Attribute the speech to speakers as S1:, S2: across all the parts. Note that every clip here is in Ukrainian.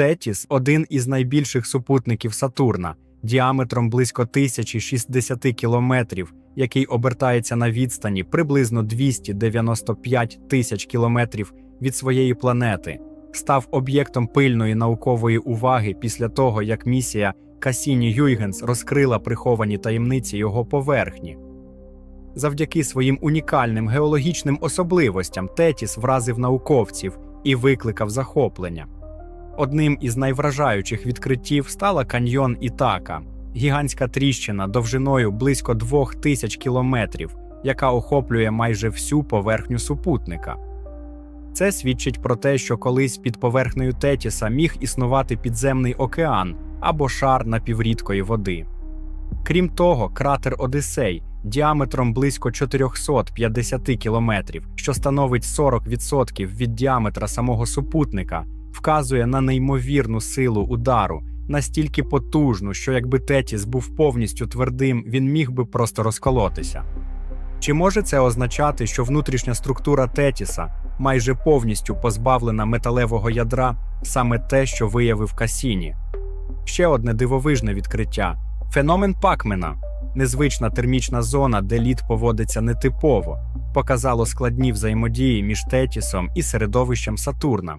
S1: Тетіс один із найбільших супутників Сатурна, діаметром близько 1060 кілометрів, який обертається на відстані приблизно 295 тисяч кілометрів від своєї планети, став об'єктом пильної наукової уваги після того, як місія Касіні Юйгенс розкрила приховані таємниці його поверхні. Завдяки своїм унікальним геологічним особливостям Тетіс вразив науковців і викликав захоплення. Одним із найвражаючих відкриттів стала каньйон Ітака, гігантська тріщина довжиною близько двох тисяч кілометрів, яка охоплює майже всю поверхню супутника. Це свідчить про те, що колись під поверхнею Тетіса міг існувати підземний океан або шар напіврідкої води. Крім того, кратер Одисей діаметром близько 450 кілометрів, що становить 40% від діаметра самого супутника, вказує на неймовірну силу удару, настільки потужну, що якби Тетіс був повністю твердим, він міг би просто розколотися. Чи може це означати, що внутрішня структура Тетіса майже повністю позбавлена металевого ядра, саме те, що виявив Касіні? Ще одне дивовижне відкриття феномен Пакмена, незвична термічна зона, де лід поводиться нетипово, показало складні взаємодії між Тетісом і середовищем Сатурна.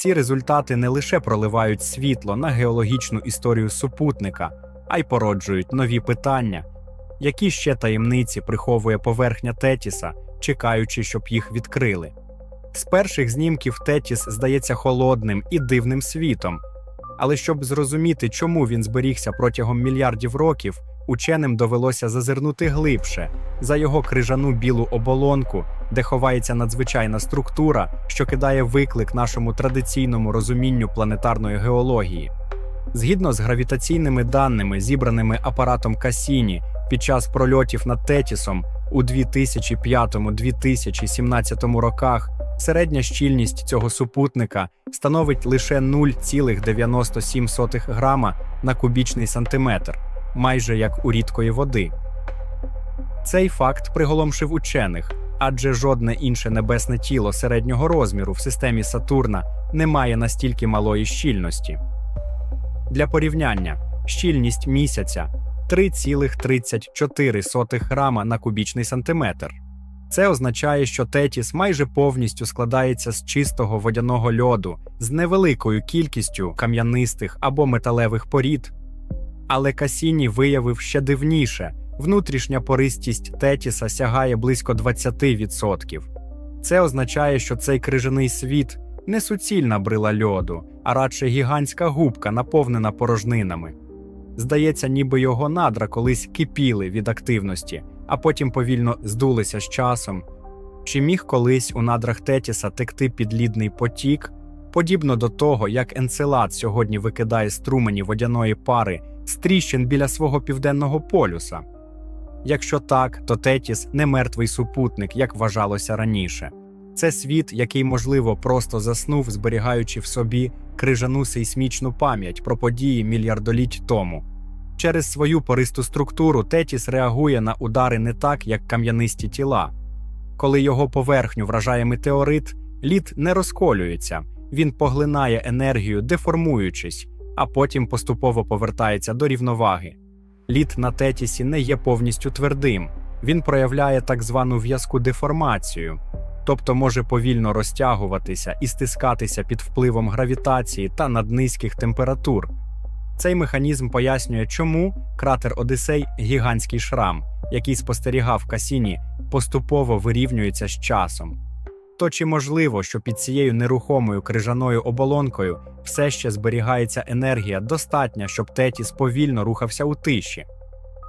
S1: Ці результати не лише проливають світло на геологічну історію супутника, а й породжують нові питання, які ще таємниці приховує поверхня Тетіса, чекаючи, щоб їх відкрили. З перших знімків Тетіс здається холодним і дивним світом. Але щоб зрозуміти, чому він зберігся протягом мільярдів років, ученим довелося зазирнути глибше за його крижану білу оболонку, де ховається надзвичайна структура, що кидає виклик нашому традиційному розумінню планетарної геології. Згідно з гравітаційними даними, зібраними апаратом Касіні під час прольотів над Тетісом у 2005-2017 роках, середня щільність цього супутника становить лише 0,97 грама на кубічний сантиметр, майже як у рідкої води. Цей факт приголомшив учених, адже жодне інше небесне тіло середнього розміру в системі Сатурна не має настільки малої щільності. Для порівняння, щільність місяця 3,34 грама на кубічний сантиметр. Це означає, що Тетіс майже повністю складається з чистого водяного льоду з невеликою кількістю кам'янистих або металевих порід. Але Касіні виявив ще дивніше: внутрішня пористість Тетіса сягає близько 20%. Це означає, що цей крижаний світ не суцільна брила льоду, а радше гігантська губка, наповнена порожнинами. Здається, ніби його надра колись кипіли від активності, а потім повільно здулися з часом. Чи міг колись у надрах Тетіса текти підлідний потік, подібно до того, як енцелад сьогодні викидає струмені водяної пари з тріщин біля свого південного полюса? Якщо так, то Тетіс не мертвий супутник, як вважалося раніше. Це світ, який, можливо, просто заснув, зберігаючи в собі крижану сейсмічну пам'ять про події мільярдоліть тому. Через свою пористу структуру Тетіс реагує на удари не так, як кам'янисті тіла. Коли його поверхню вражає метеорит, лід не розколюється, він поглинає енергію, деформуючись, а потім поступово повертається до рівноваги. Лід на Тетісі не є повністю твердим, він проявляє так звану в'язку деформацію, тобто може повільно розтягуватися і стискатися під впливом гравітації та наднизьких температур. Цей механізм пояснює, чому кратер Одисей гігантський шрам, який спостерігав Касіні, поступово вирівнюється з часом. То чи можливо, що під цією нерухомою крижаною оболонкою все ще зберігається енергія достатня, щоб Тетіс повільно рухався у тиші?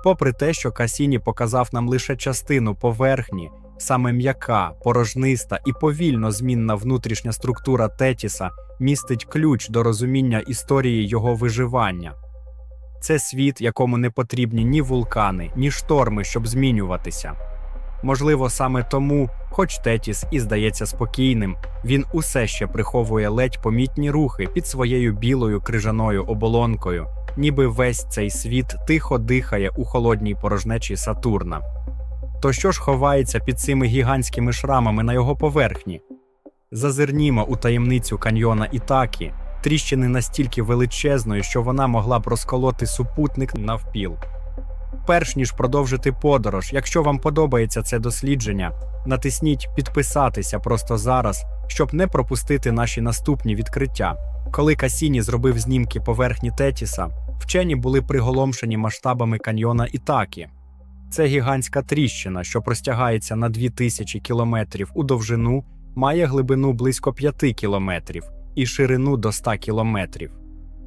S1: Попри те, що Касіні показав нам лише частину поверхні, саме м'яка, порожниста і повільно змінна внутрішня структура Тетіса містить ключ до розуміння історії його виживання. Це світ, якому не потрібні ні вулкани, ні шторми, щоб змінюватися. Можливо, саме тому, хоч Тетіс і здається спокійним, він усе ще приховує ледь помітні рухи під своєю білою крижаною оболонкою, ніби весь цей світ тихо дихає у холодній порожнечі Сатурна. То що ж ховається під цими гігантськими шрамами на його поверхні? Зазирнімо у таємницю каньйона Ітакі, тріщини настільки величезною, що вона могла б розколоти супутник навпіл. Перш ніж продовжити подорож, якщо вам подобається це дослідження, натисніть підписатися просто зараз, щоб не пропустити наші наступні відкриття. Коли Касіні зробив знімки поверхні Тетіса, вчені були приголомшені масштабами каньйона Ітакі. Це гігантська тріщина, що простягається на 2000 кілометрів у довжину, має глибину близько 5 кілометрів і ширину до 100 кілометрів.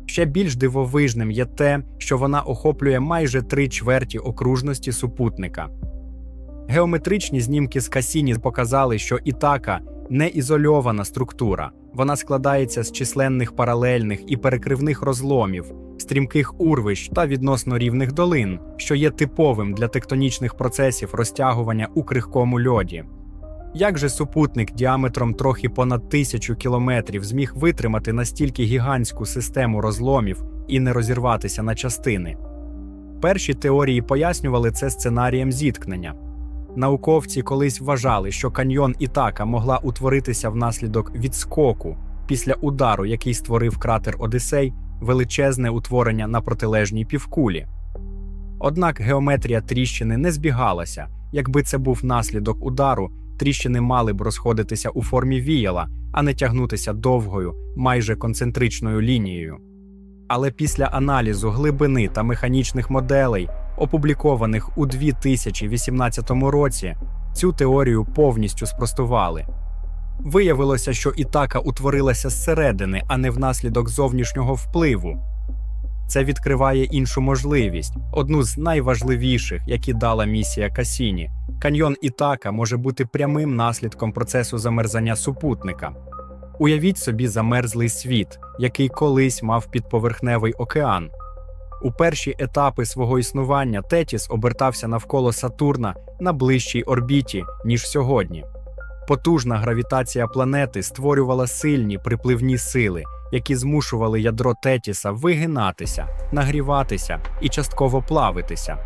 S1: Ще більш дивовижним є те, що вона охоплює майже три чверті окружності супутника. Геометричні знімки з Касіні показали, що Ітака не ізольована структура, вона складається з численних паралельних і перекривних розломів, стрімких урвищ та відносно рівних долин, що є типовим для тектонічних процесів розтягування у крихкому льоді. Як же супутник діаметром трохи понад тисячу кілометрів зміг витримати настільки гігантську систему розломів і не розірватися на частини? Перші теорії пояснювали це сценарієм зіткнення. Науковці колись вважали, що каньйон Ітака могла утворитися внаслідок відскоку після удару, який створив кратер Одисей, величезне утворення на протилежній півкулі. Однак геометрія тріщини не збігалася. Якби це був наслідок удару, тріщини мали б розходитися у формі віяла, а не тягнутися довгою, майже концентричною лінією. Але після аналізу глибини та механічних моделей, опублікованих у 2018 році, цю теорію повністю спростували. Виявилося, що Ітака утворилася зсередини, а не внаслідок зовнішнього впливу. Це відкриває іншу можливість, одну з найважливіших, які дала місія Касіні. Каньйон Ітака може бути прямим наслідком процесу замерзання супутника. Уявіть собі замерзлий світ, який колись мав підповерхневий океан. У перші етапи свого існування Тетіс обертався навколо Сатурна на ближчій орбіті, ніж сьогодні. Потужна гравітація планети створювала сильні припливні сили, які змушували ядро Тетіса вигинатися, нагріватися і частково плавитися.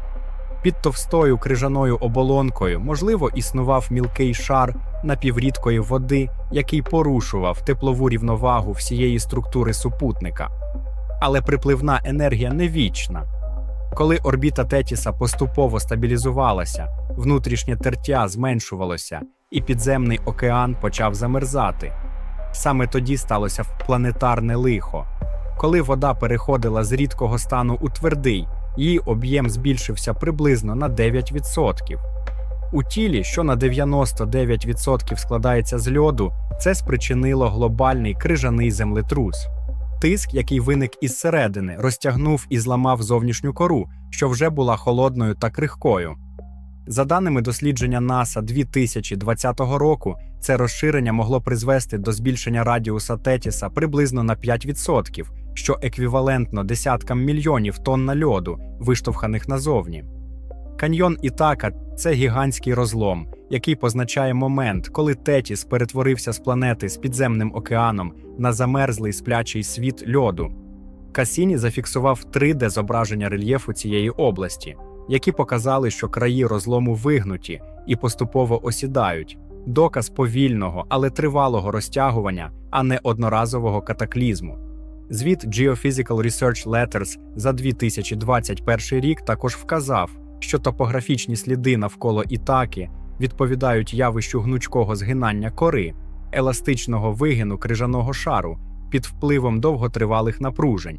S1: Під товстою крижаною оболонкою, можливо, існував мілкий шар напіврідкої води, який порушував теплову рівновагу всієї структури супутника. Але припливна енергія не вічна. Коли орбіта Тетіса поступово стабілізувалася, внутрішнє тертя зменшувалося, і підземний океан почав замерзати. Саме тоді сталося планетарне лихо. Коли вода переходила з рідкого стану у твердий, її об'єм збільшився приблизно на 9%. У тілі, що на 99% складається з льоду, це спричинило глобальний крижаний землетрус. Тиск, який виник із середини, розтягнув і зламав зовнішню кору, що вже була холодною та крихкою. За даними дослідження НАСА 2020 року, це розширення могло призвести до збільшення радіуса Тетіса приблизно на 5%, що еквівалентно десяткам мільйонів тонн льоду, виштовханих назовні. Каньйон Ітака це гігантський розлом, який позначає момент, коли Тетіс перетворився з планети з підземним океаном на замерзлий сплячий світ льоду. Касіні зафіксував 3D зображення рельєфу цієї області, які показали, що краї розлому вигнуті і поступово осідають, доказ повільного, але тривалого розтягування, а не одноразового катаклізму. Звіт Geophysical Research Letters за 2021 рік також вказав, що топографічні сліди навколо Ітаки відповідають явищу гнучкого згинання кори, еластичного вигину крижаного шару під впливом довготривалих напружень.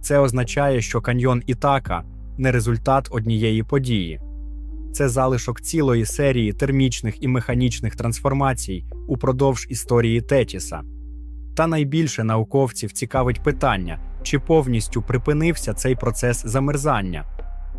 S1: Це означає, що каньйон Ітака не результат однієї події. Це залишок цілої серії термічних і механічних трансформацій упродовж історії Тетіса. Та найбільше науковців цікавить питання, чи повністю припинився цей процес замерзання.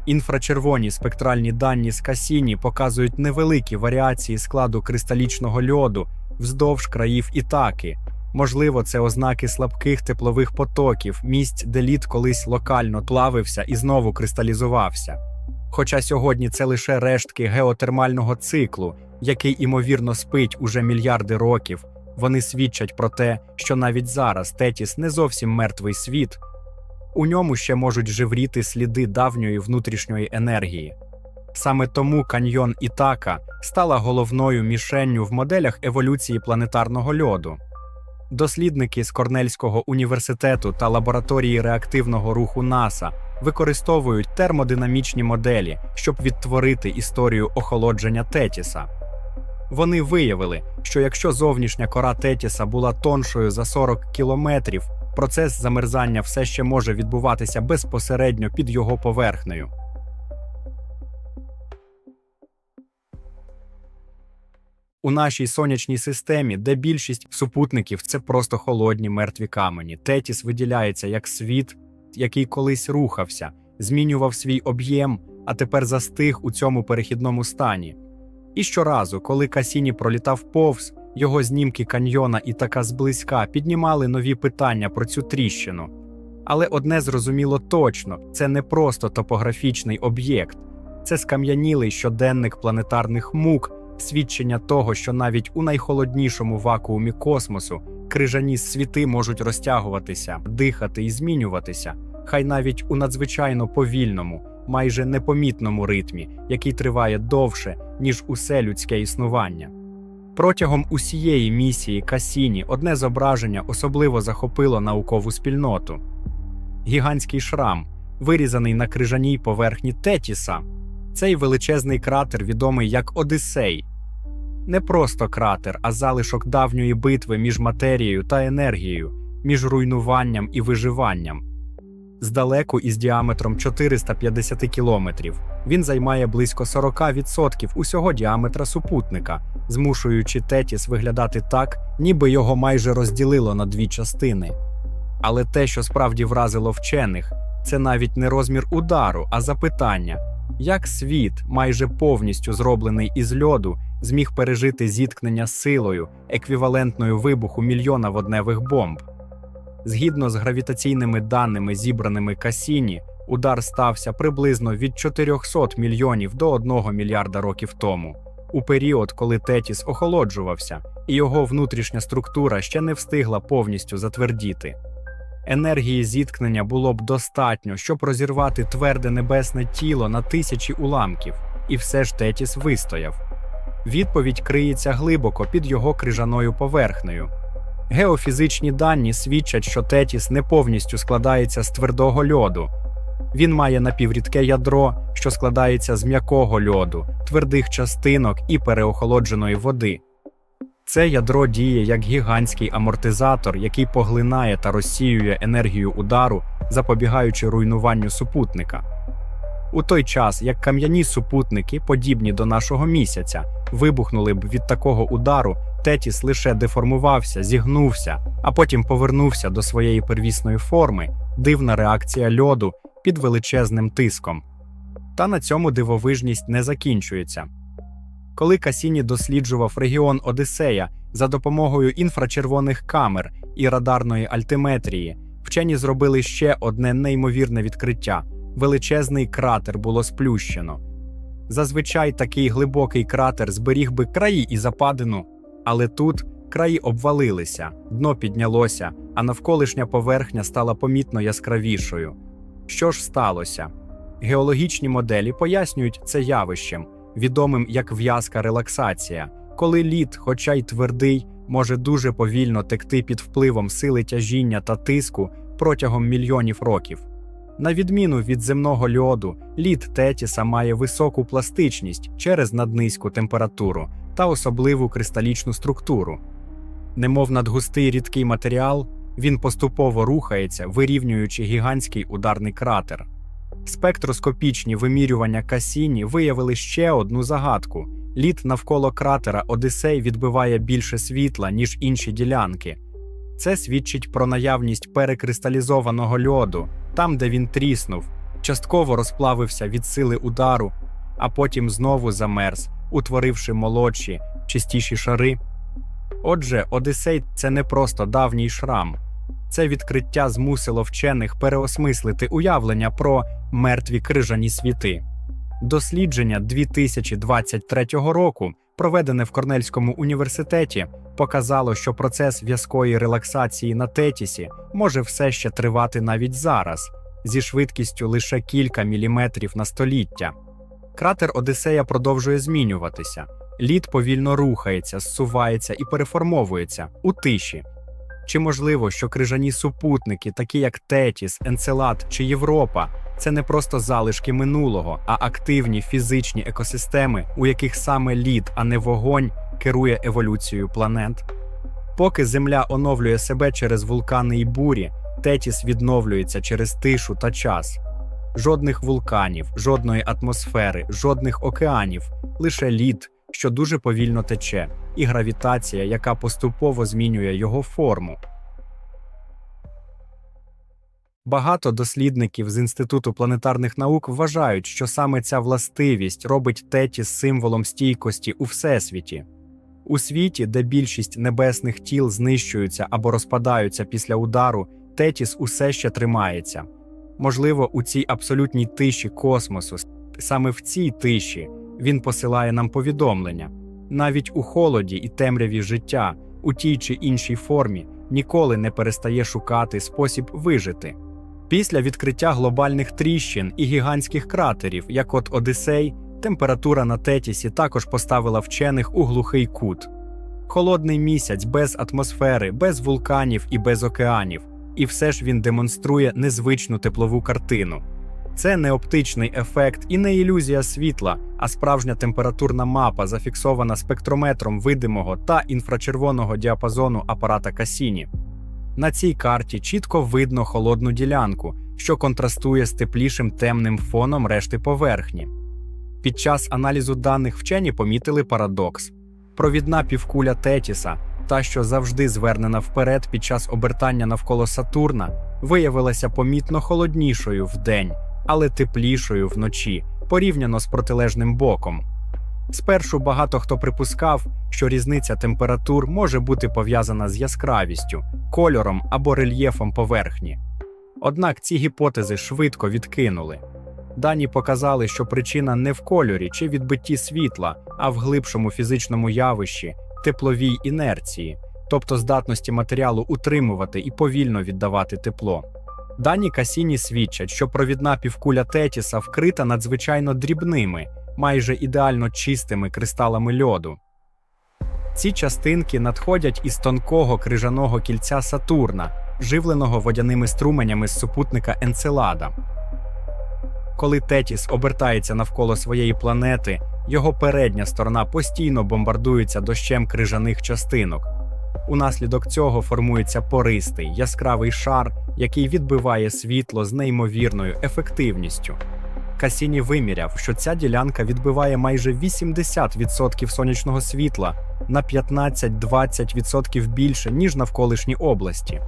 S1: Інфрачервоні спектральні дані з Касіні показують невеликі варіації складу кристалічного льоду вздовж країв Ітаки. Можливо, це ознаки слабких теплових потоків, місць, де лід колись локально плавився і знову кристалізувався. Хоча сьогодні це лише рештки геотермального циклу, який імовірно спить уже мільярди років, вони свідчать про те, що навіть зараз Тетіс не зовсім мертвий світ, у ньому ще можуть живріти сліди давньої внутрішньої енергії. Саме тому каньйон Ітака стала головною мішенню в моделях еволюції планетарного льоду. Дослідники з Корнельського університету та лабораторії реактивного руху НАСА використовують термодинамічні моделі, щоб відтворити історію охолодження Тетіса. Вони виявили, що якщо зовнішня кора Тетіса була тоншою за 40 кілометрів, процес замерзання все ще може відбуватися безпосередньо під його поверхнею. У нашій сонячній системі, де більшість супутників це просто холодні мертві камені, Тетіс виділяється як світ, який колись рухався, змінював свій об'єм, а тепер застиг у цьому перехідному стані. І щоразу, коли Касіні пролітав повз, його знімки каньйона і така зблизька піднімали нові питання про цю тріщину. Але одне зрозуміло точно: це не просто топографічний об'єкт, це скам'янілий щоденник планетарних мук, свідчення того, що навіть у найхолоднішому вакуумі космосу крижані світи можуть розтягуватися, дихати і змінюватися, хай навіть у надзвичайно повільному, майже непомітному ритмі, який триває довше, ніж усе людське існування. Протягом усієї місії Касіні одне зображення особливо захопило наукову спільноту гігантський шрам, вирізаний на крижаній поверхні Тетіса. Цей величезний кратер відомий як Одіссей. Не просто кратер, а залишок давньої битви між матерією та енергією, між руйнуванням і виживанням. Здалеку із діаметром 450 кілометрів він займає близько 40% усього діаметра супутника, змушуючи Тетіс виглядати так, ніби його майже розділило на дві частини. Але те, що справді вразило вчених, це навіть не розмір удару, а запитання, як світ, майже повністю зроблений із льоду, зміг пережити зіткнення силою, еквівалентною вибуху мільйона водневих бомб. Згідно з гравітаційними даними, зібраними Касіні, удар стався приблизно від 400 мільйонів до 1 мільярда років тому, у період, коли Тетіс охолоджувався, і його внутрішня структура ще не встигла повністю затвердіти. Енергії зіткнення було б достатньо, щоб розірвати тверде небесне тіло на тисячі уламків, і все ж Тетіс вистояв. Відповідь криється глибоко під його крижаною поверхнею. Геофізичні дані свідчать, що Тетіс не повністю складається з твердого льоду. Він має напіврідке ядро, що складається з м'якого льоду, твердих частинок і переохолодженої води. Це ядро діє як гігантський амортизатор, який поглинає та розсіює енергію удару, запобігаючи руйнуванню супутника. У той час, як кам'яні супутники, подібні до нашого місяця, вибухнули б від такого удару, Тетіс лише деформувався, зігнувся, а потім повернувся до своєї первісної форми, дивна реакція льоду під величезним тиском. Та на цьому дивовижність не закінчується. Коли Касіні досліджував регіон Одіссея за допомогою інфрачервоних камер і радарної альтиметрії, вчені зробили ще одне неймовірне відкриття: величезний кратер було сплющено. Зазвичай такий глибокий кратер зберіг би краї і западину, але тут краї обвалилися, дно піднялося, а навколишня поверхня стала помітно яскравішою. Що ж сталося? Геологічні моделі пояснюють це явищем відомим як в'язка релаксація, коли лід, хоча й твердий, може дуже повільно текти під впливом сили тяжіння та тиску протягом мільйонів років. На відміну від земного льоду, лід Тетіса має високу пластичність через наднизьку температуру та особливу кристалічну структуру. Немов надгустий рідкий матеріал, він поступово рухається, вирівнюючи гігантський ударний кратер. Спектроскопічні вимірювання Касіні виявили ще одну загадку: лід навколо кратера Одіссей відбиває більше світла, ніж інші ділянки. Це свідчить про наявність перекристалізованого льоду, там, де він тріснув, частково розплавився від сили удару, а потім знову замерз, утворивши молодші, чистіші шари. Отже, Одіссей це не просто давній шрам. Це відкриття змусило вчених переосмислити уявлення про мертві крижані світи. Дослідження 2023 року, проведене в Корнельському університеті, показало, що процес в'язкої релаксації на Тетісі може все ще тривати навіть зараз, зі швидкістю лише кілька міліметрів на століття. Кратер Одіссея продовжує змінюватися. Лід повільно рухається, зсувається і переформовується у тиші. Чи можливо, що крижані супутники, такі як Тетіс, Енцелад чи Європа, це не просто залишки минулого, а активні фізичні екосистеми, у яких саме лід, а не вогонь, керує еволюцією планет? Поки Земля оновлює себе через вулкани і бурі, Тетіс відновлюється через тишу та час. Жодних вулканів, жодної атмосфери, жодних океанів, лише лід, що дуже повільно тече, і гравітація, яка поступово змінює його форму. Багато дослідників з Інституту планетарних наук вважають, що саме ця властивість робить Тетіс символом стійкості у всесвіті. У світі, де більшість небесних тіл знищуються або розпадаються після удару, Тетіс усе ще тримається. Можливо, у цій абсолютній тиші космосу, саме в цій тиші, він посилає нам повідомлення. Навіть у холоді і темряві життя, у тій чи іншій формі, ніколи не перестає шукати спосіб вижити. Після відкриття глобальних тріщин і гігантських кратерів, як от Одисей, температура на Тетісі також поставила вчених у глухий кут. Холодний місяць без атмосфери, без вулканів і без океанів, і все ж він демонструє незвичну теплову картину. Це не оптичний ефект і не ілюзія світла, а справжня температурна мапа, зафіксована спектрометром видимого та інфрачервоного діапазону апарата Касіні. На цій карті чітко видно холодну ділянку, що контрастує з теплішим темним фоном решти поверхні. Під час аналізу даних вчені помітили парадокс. Провідна півкуля Тетіса, та що завжди звернена вперед під час обертання навколо Сатурна, виявилася помітно холоднішою вдень, але теплішою вночі, порівняно з протилежним боком. Спершу багато хто припускав, що різниця температур може бути пов'язана з яскравістю, кольором або рельєфом поверхні. Однак ці гіпотези швидко відкинули. Дані показали, що причина не в кольорі чи відбитті світла, а в глибшому фізичному явищі, тепловій інерції, тобто здатності матеріалу утримувати і повільно віддавати тепло. Дані Касіні свідчать, що провідна півкуля Тетіса вкрита надзвичайно дрібними, майже ідеально чистими кристалами льоду. Ці частинки надходять із тонкого крижаного кільця Сатурна, живленого водяними струменями з супутника Енцелада. Коли Тетіс обертається навколо своєї планети, його передня сторона постійно бомбардується дощем крижаних частинок. Унаслідок цього формується пористий яскравий шар, який відбиває світло з неймовірною ефективністю. Касіні виміряв, що ця ділянка відбиває майже 80% сонячного світла на 15-20% більше, ніж навколишні області.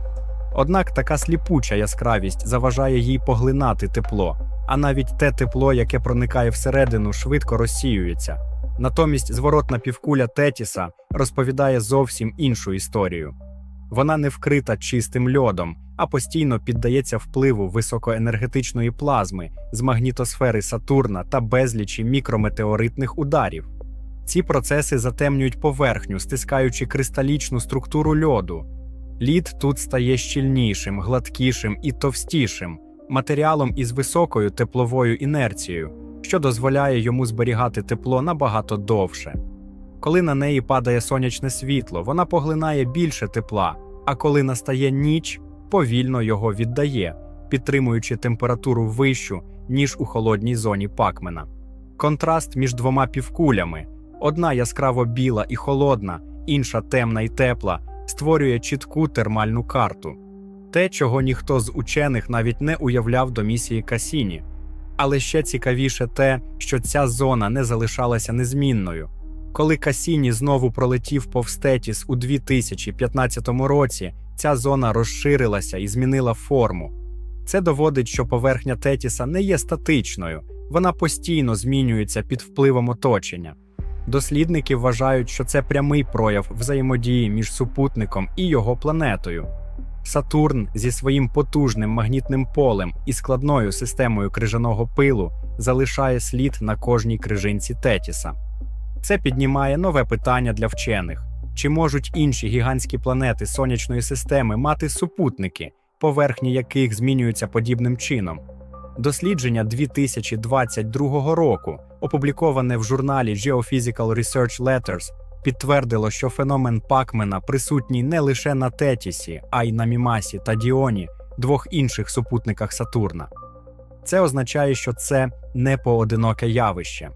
S1: Однак така сліпуча яскравість заважає їй поглинати тепло, а навіть те тепло, яке проникає всередину, швидко розсіюється. Натомість зворотна півкуля Тетіса розповідає зовсім іншу історію. Вона не вкрита чистим льодом, а постійно піддається впливу високоенергетичної плазми з магнітосфери Сатурна та безлічі мікрометеоритних ударів. Ці процеси затемнюють поверхню, стискаючи кристалічну структуру льоду. Лід тут стає щільнішим, гладкішим і товстішим, матеріалом із високою тепловою інерцією, що дозволяє йому зберігати тепло набагато довше. Коли на неї падає сонячне світло, вона поглинає більше тепла, а коли настає ніч, повільно його віддає, підтримуючи температуру вищу, ніж у холодній зоні пакмена. Контраст між двома півкулями одна яскраво біла і холодна, інша темна і тепла, створює чітку термальну карту. Те, чого ніхто з учених навіть не уявляв до місії Касіні. Але ще цікавіше те, що ця зона не залишалася незмінною. Коли Касіні знову пролетів повз Тетіс у 2015 році, ця зона розширилася і змінила форму. Це доводить, що поверхня Тетіса не є статичною, вона постійно змінюється під впливом оточення. Дослідники вважають, що це прямий прояв взаємодії між супутником і його планетою. Сатурн зі своїм потужним магнітним полем і складною системою крижаного пилу залишає слід на кожній крижинці Тетіса. Це піднімає нове питання для вчених: чи можуть інші гігантські планети сонячної системи мати супутники, поверхні яких змінюються подібним чином? Дослідження 2022 року, опубліковане в журналі Geophysical Research Letters, підтвердило, що феномен Пакмена присутній не лише на Тетісі, а й на Мімасі та Діоні, двох інших супутниках Сатурна. Це означає, що це не поодиноке явище,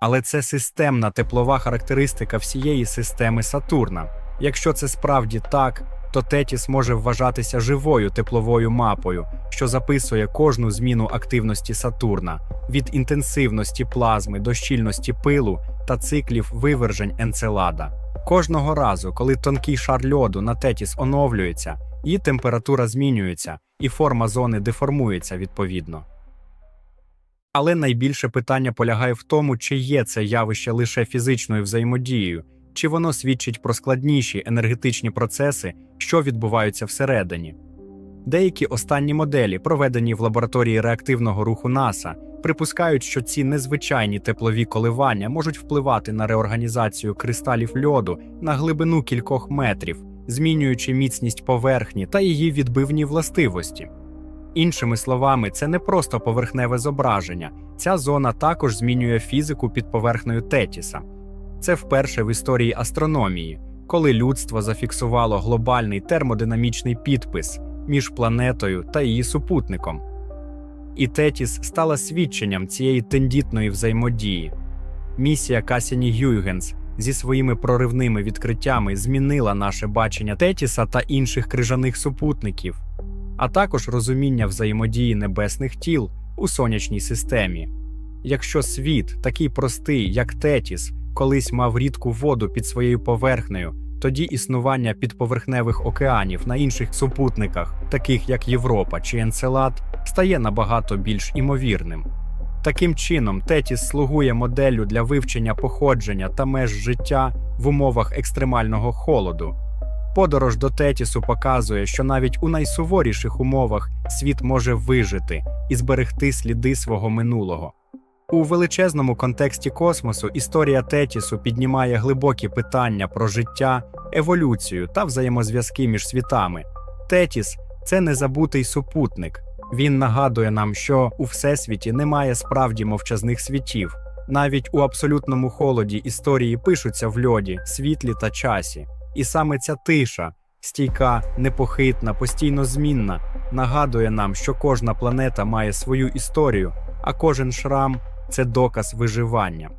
S1: але це системна теплова характеристика всієї системи Сатурна. Якщо це справді так, то Тетіс може вважатися живою тепловою мапою, що записує кожну зміну активності Сатурна від інтенсивності плазми до щільності пилу та циклів вивержень Енцелада. Кожного разу, коли тонкий шар льоду на Тетіс оновлюється, її температура змінюється і форма зони деформується відповідно. Але найбільше питання полягає в тому, чи є це явище лише фізичною взаємодією, чи воно свідчить про складніші енергетичні процеси, що відбуваються всередині. Деякі останні моделі, проведені в лабораторії реактивного руху НАСА, припускають, що ці незвичайні теплові коливання можуть впливати на реорганізацію кристалів льоду на глибину кількох метрів, змінюючи міцність поверхні та її відбивні властивості. Іншими словами, це не просто поверхневе зображення, ця зона також змінює фізику під поверхнею Тетіса. Це вперше в історії астрономії, коли людство зафіксувало глобальний термодинамічний підпис між планетою та її супутником. І Тетіс стала свідченням цієї тендітної взаємодії. Місія Касіні Гюйгенс зі своїми проривними відкриттями змінила наше бачення Тетіса та інших крижаних супутників, а також розуміння взаємодії небесних тіл у сонячній системі. Якщо світ, такий простий, як Тетіс, колись мав рідку воду під своєю поверхнею, тоді існування підповерхневих океанів на інших супутниках, таких як Європа чи Енцелад, стає набагато більш імовірним. Таким чином, Тетіс слугує моделлю для вивчення походження та меж життя в умовах екстремального холоду. Подорож до Тетісу показує, що навіть у найсуворіших умовах світ може вижити і зберегти сліди свого минулого. У величезному контексті космосу історія Тетісу піднімає глибокі питання про життя, еволюцію та взаємозв'язки між світами. Тетіс це незабутий супутник. Він нагадує нам, що у всесвіті немає справді мовчазних світів. Навіть у абсолютному холоді історії пишуться в льоді, світлі та часі. І саме ця тиша, стійка, непохитна, постійно змінна, нагадує нам, що кожна планета має свою історію, а кожен шрам це доказ виживання.